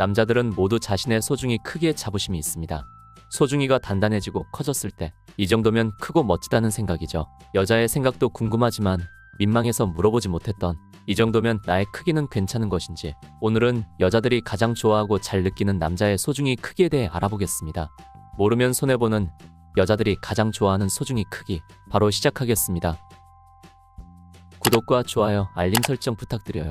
남자들은 모두 자신의 소중이 크기에 자부심이 있습니다. 소중이가 단단해지고 커졌을 때 이 정도면 크고 멋지다는 생각이죠. 여자의 생각도 궁금하지만 민망해서 물어보지 못했던 이 정도면 나의 크기는 괜찮은 것인지 오늘은 여자들이 가장 좋아하고 잘 느끼는 남자의 소중이 크기에 대해 알아보겠습니다. 모르면 손해보는 여자들이 가장 좋아하는 소중이 크기 바로 시작하겠습니다. 구독과 좋아요, 알림 설정 부탁드려요.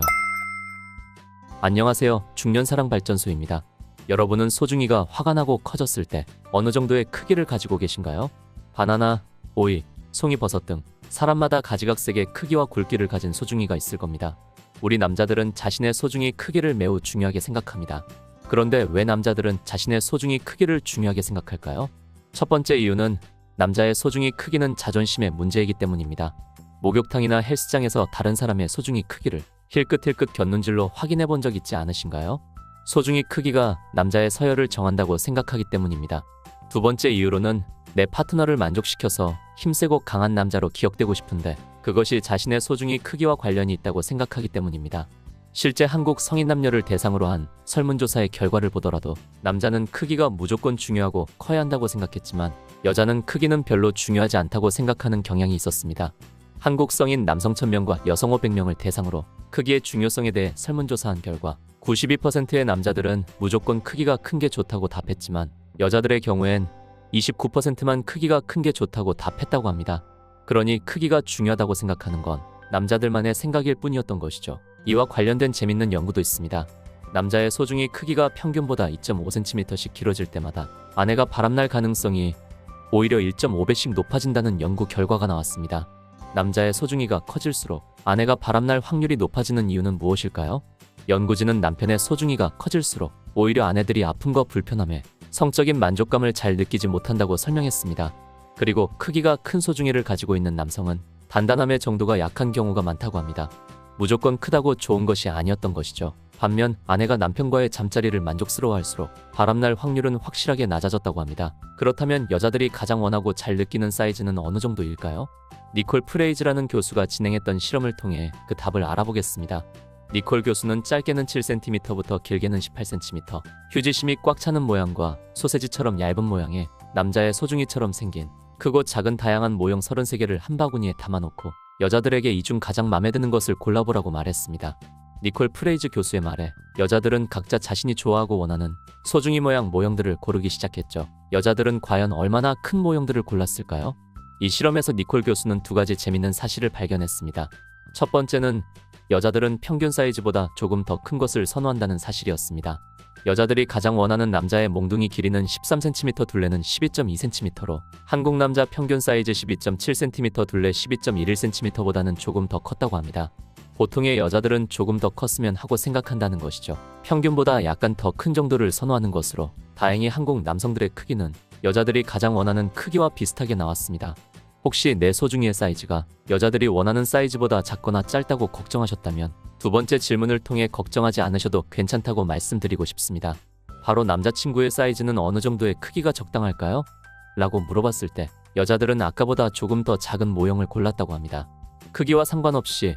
안녕하세요. 중년사랑발전소입니다. 여러분은 소중이가 화가 나고 커졌을 때 어느 정도의 크기를 가지고 계신가요? 바나나, 오이, 송이버섯 등 사람마다 가지각색의 크기와 굵기를 가진 소중이가 있을 겁니다. 우리 남자들은 자신의 소중이 크기를 매우 중요하게 생각합니다. 그런데 왜 남자들은 자신의 소중이 크기를 중요하게 생각할까요? 첫 번째 이유는 남자의 소중이 크기는 자존심의 문제이기 때문입니다. 목욕탕이나 헬스장에서 다른 사람의 소중이 크기를 힐끗힐끗 곁눈질로 확인해 본 적 있지 않으신가요? 소중이 크기가 남자의 서열을 정한다고 생각하기 때문입니다. 두 번째 이유로는 내 파트너를 만족시켜서 힘세고 강한 남자로 기억되고 싶은데 그것이 자신의 소중이 크기와 관련이 있다고 생각하기 때문입니다. 실제 한국 성인 남녀를 대상으로 한 설문조사의 결과를 보더라도 남자는 크기가 무조건 중요하고 커야 한다고 생각했지만 여자는 크기는 별로 중요하지 않다고 생각하는 경향이 있었습니다. 한국 성인 남성 1000명과 여성 500명을 대상으로 크기의 중요성에 대해 설문조사한 결과 92%의 남자들은 무조건 크기가 큰 게 좋다고 답했지만 여자들의 경우엔 29%만 크기가 큰 게 좋다고 답했다고 합니다. 그러니 크기가 중요하다고 생각하는 건 남자들만의 생각일 뿐이었던 것이죠. 이와 관련된 재밌는 연구도 있습니다. 남자의 소중이 크기가 평균보다 2.5cm씩 길어질 때마다 아내가 바람날 가능성이 오히려 1.5배씩 높아진다는 연구 결과가 나왔습니다. 남자의 소중이가 커질수록 아내가 바람날 확률이 높아지는 이유는 무엇일까요? 연구진은 남편의 소중이가 커질수록 오히려 아내들이 아픔과 불편함에 성적인 만족감을 잘 느끼지 못한다고 설명했습니다. 그리고 크기가 큰 소중이를 가지고 있는 남성은 단단함의 정도가 약한 경우가 많다고 합니다. 무조건 크다고 좋은 것이 아니었던 것이죠. 반면 아내가 남편과의 잠자리를 만족스러워할수록 바람날 확률은 확실하게 낮아졌다고 합니다. 그렇다면 여자들이 가장 원하고 잘 느끼는 사이즈는 어느 정도일까요? 니콜 프레이즈라는 교수가 진행했던 실험을 통해 그 답을 알아보겠습니다. 니콜 교수는 짧게는 7cm부터 길게는 18cm, 휴지심이 꽉 차는 모양과 소세지처럼 얇은 모양의 남자의 소중이처럼 생긴 크고 작은 다양한 모형 33개를 한 바구니에 담아놓고 여자들에게 이 중 가장 마음에 드는 것을 골라보라고 말했습니다. 니콜 프레이즈 교수의 말에 여자들은 각자 자신이 좋아하고 원하는 소중이 모양 모형들을 고르기 시작했죠. 여자들은 과연 얼마나 큰 모형들을 골랐을까요? 이 실험에서 니콜 교수는 두 가지 재밌는 사실을 발견했습니다. 첫 번째는 여자들은 평균 사이즈보다 조금 더 큰 것을 선호한다는 사실이었습니다. 여자들이 가장 원하는 남자의 몽둥이 길이는 13cm 둘레는 12.2cm로 한국 남자 평균 사이즈 12.7cm 둘레 12.11cm보다는 조금 더 컸다고 합니다. 보통의 여자들은 조금 더 컸으면 하고 생각한다는 것이죠. 평균보다 약간 더 큰 정도를 선호하는 것으로 다행히 한국 남성들의 크기는 여자들이 가장 원하는 크기와 비슷하게 나왔습니다. 혹시 내 소중이의 사이즈가 여자들이 원하는 사이즈보다 작거나 짧다고 걱정하셨다면 두 번째 질문을 통해 걱정하지 않으셔도 괜찮다고 말씀드리고 싶습니다. 바로 남자친구의 사이즈는 어느 정도의 크기가 적당할까요? 라고 물어봤을 때 여자들은 아까보다 조금 더 작은 모형을 골랐다고 합니다. 크기와 상관없이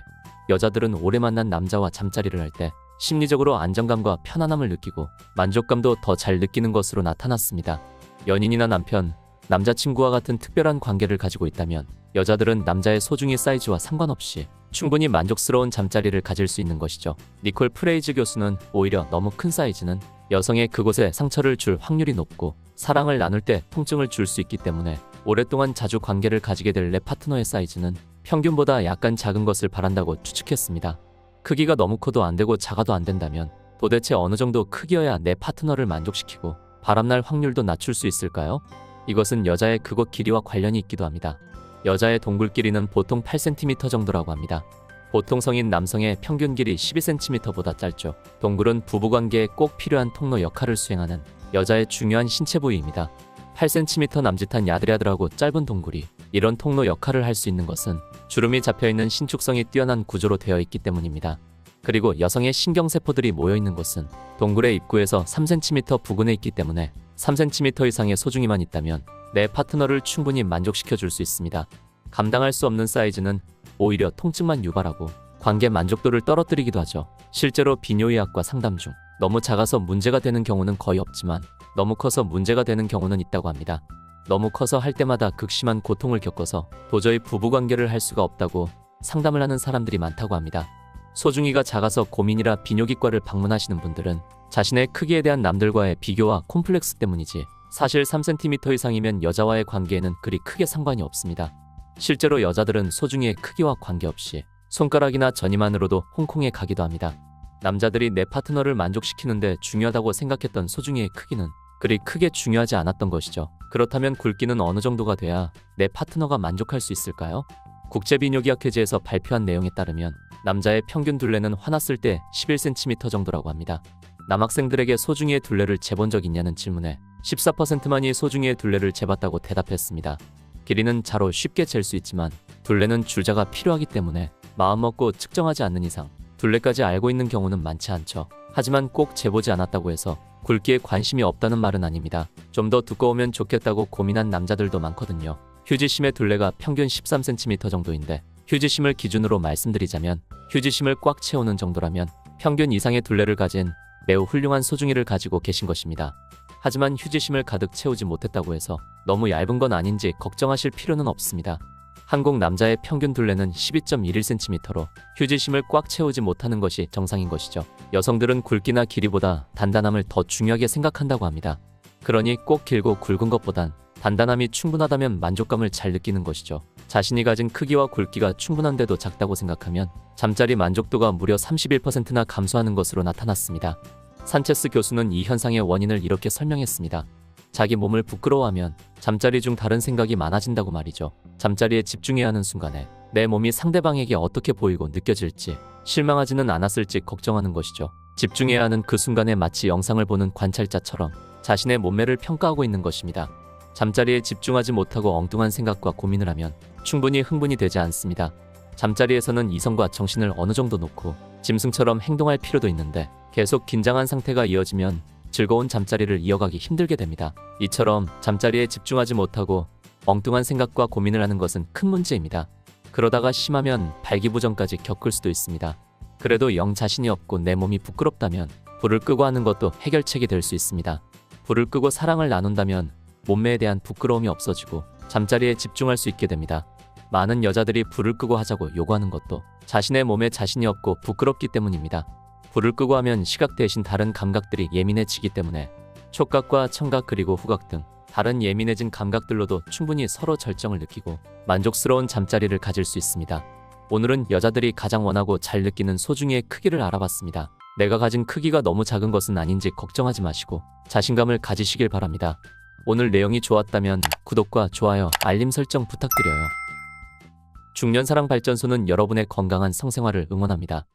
여자들은 오래 만난 남자와 잠자리를 할 때 심리적으로 안정감과 편안함을 느끼고 만족감도 더 잘 느끼는 것으로 나타났습니다. 연인이나 남편, 남자친구와 같은 특별한 관계를 가지고 있다면 여자들은 남자의 소중이 사이즈와 상관없이 충분히 만족스러운 잠자리를 가질 수 있는 것이죠. 니콜 프레이즈 교수는 오히려 너무 큰 사이즈는 여성의 그곳에 상처를 줄 확률이 높고 사랑을 나눌 때 통증을 줄 수 있기 때문에 오랫동안 자주 관계를 가지게 될 내 파트너의 사이즈는 평균보다 약간 작은 것을 바란다고 추측했습니다. 크기가 너무 커도 안 되고 작아도 안 된다면 도대체 어느 정도 크기여야 내 파트너를 만족시키고 바람날 확률도 낮출 수 있을까요? 이것은 여자의 그곳 길이와 관련이 있기도 합니다. 여자의 동굴 길이는 보통 8cm 정도라고 합니다. 보통 성인 남성의 평균 길이 12cm보다 짧죠. 동굴은 부부관계에 꼭 필요한 통로 역할을 수행하는 여자의 중요한 신체 부위입니다. 8cm 남짓한 야들야들하고 짧은 동굴이 이런 통로 역할을 할 수 있는 것은 주름이 잡혀있는 신축성이 뛰어난 구조로 되어 있기 때문입니다. 그리고 여성의 신경세포들이 모여있는 곳은 동굴의 입구에서 3cm 부근에 있기 때문에 3cm 이상의 소중이만 있다면 내 파트너를 충분히 만족시켜 줄 수 있습니다. 감당할 수 없는 사이즈는 오히려 통증만 유발하고 관계 만족도를 떨어뜨리기도 하죠. 실제로 비뇨의학과 상담 중 너무 작아서 문제가 되는 경우는 거의 없지만 너무 커서 문제가 되는 경우는 있다고 합니다. 너무 커서 할 때마다 극심한 고통을 겪어서 도저히 부부관계를 할 수가 없다고 상담을 하는 사람들이 많다고 합니다. 소중이가 작아서 고민이라 비뇨기과를 방문하시는 분들은 자신의 크기에 대한 남들과의 비교와 콤플렉스 때문이지 사실 3cm 이상이면 여자와의 관계에는 그리 크게 상관이 없습니다. 실제로 여자들은 소중이의 크기와 관계없이 손가락이나 전이만으로도 홍콩에 가기도 합니다. 남자들이 내 파트너를 만족시키는데 중요하다고 생각했던 소중이의 크기는 그리 크게 중요하지 않았던 것이죠. 그렇다면 굵기는 어느 정도가 돼야 내 파트너가 만족할 수 있을까요? 국제비뇨기학회지에서 발표한 내용에 따르면 남자의 평균 둘레는 화났을 때 11cm 정도라고 합니다. 남학생들에게 소중이의 둘레를 재본 적 있냐는 질문에 14%만이 소중이의 둘레를 재봤다고 대답했습니다. 길이는 자로 쉽게 잴 수 있지만 둘레는 줄자가 필요하기 때문에 마음먹고 측정하지 않는 이상 둘레까지 알고 있는 경우는 많지 않죠. 하지만 꼭 재보지 않았다고 해서 굵기에 관심이 없다는 말은 아닙니다. 좀 더 두꺼우면 좋겠다고 고민한 남자들도 많거든요. 휴지심의 둘레가 평균 13cm 정도인데 휴지심을 기준으로 말씀드리자면 휴지심을 꽉 채우는 정도라면 평균 이상의 둘레를 가진 매우 훌륭한 소중이를 가지고 계신 것입니다. 하지만 휴지심을 가득 채우지 못했다고 해서 너무 얇은 건 아닌지 걱정하실 필요는 없습니다. 한국 남자의 평균 둘레는 12.11cm로 휴지심을 꽉 채우지 못하는 것이 정상인 것이죠. 여성들은 굵기나 길이보다 단단함을 더 중요하게 생각한다고 합니다. 그러니 꼭 길고 굵은 것보단 단단함이 충분하다면 만족감을 잘 느끼는 것이죠. 자신이 가진 크기와 굵기가 충분한데도 작다고 생각하면 잠자리 만족도가 무려 31%나 감소하는 것으로 나타났습니다. 산체스 교수는 이 현상의 원인을 이렇게 설명했습니다. 자기 몸을 부끄러워하면 잠자리 중 다른 생각이 많아진다고 말이죠. 잠자리에 집중해야 하는 순간에 내 몸이 상대방에게 어떻게 보이고 느껴질지 실망하지는 않았을지 걱정하는 것이죠. 집중해야 하는 그 순간에 마치 영상을 보는 관찰자처럼 자신의 몸매를 평가하고 있는 것입니다. 잠자리에 집중하지 못하고 엉뚱한 생각과 고민을 하면 충분히 흥분이 되지 않습니다. 잠자리에서는 이성과 정신을 어느 정도 놓고 짐승처럼 행동할 필요도 있는데 계속 긴장한 상태가 이어지면 즐거운 잠자리를 이어가기 힘들게 됩니다. 이처럼 잠자리에 집중하지 못하고 엉뚱한 생각과 고민을 하는 것은 큰 문제입니다. 그러다가 심하면 발기부전까지 겪을 수도 있습니다. 그래도 영 자신이 없고 내 몸이 부끄럽다면 불을 끄고 하는 것도 해결책이 될 수 있습니다. 불을 끄고 사랑을 나눈다면 몸매에 대한 부끄러움이 없어지고 잠자리에 집중할 수 있게 됩니다. 많은 여자들이 불을 끄고 하자고 요구하는 것도 자신의 몸에 자신이 없고 부끄럽기 때문입니다. 불을 끄고 하면 시각 대신 다른 감각들이 예민해지기 때문에 촉각과 청각 그리고 후각 등 다른 예민해진 감각들로도 충분히 서로 절정을 느끼고 만족스러운 잠자리를 가질 수 있습니다. 오늘은 여자들이 가장 원하고 잘 느끼는 소중이의 크기를 알아봤습니다. 내가 가진 크기가 너무 작은 것은 아닌지 걱정하지 마시고 자신감을 가지시길 바랍니다. 오늘 내용이 좋았다면 구독과 좋아요, 알림 설정 부탁드려요. 중년사랑 발전소는 여러분의 건강한 성생활을 응원합니다.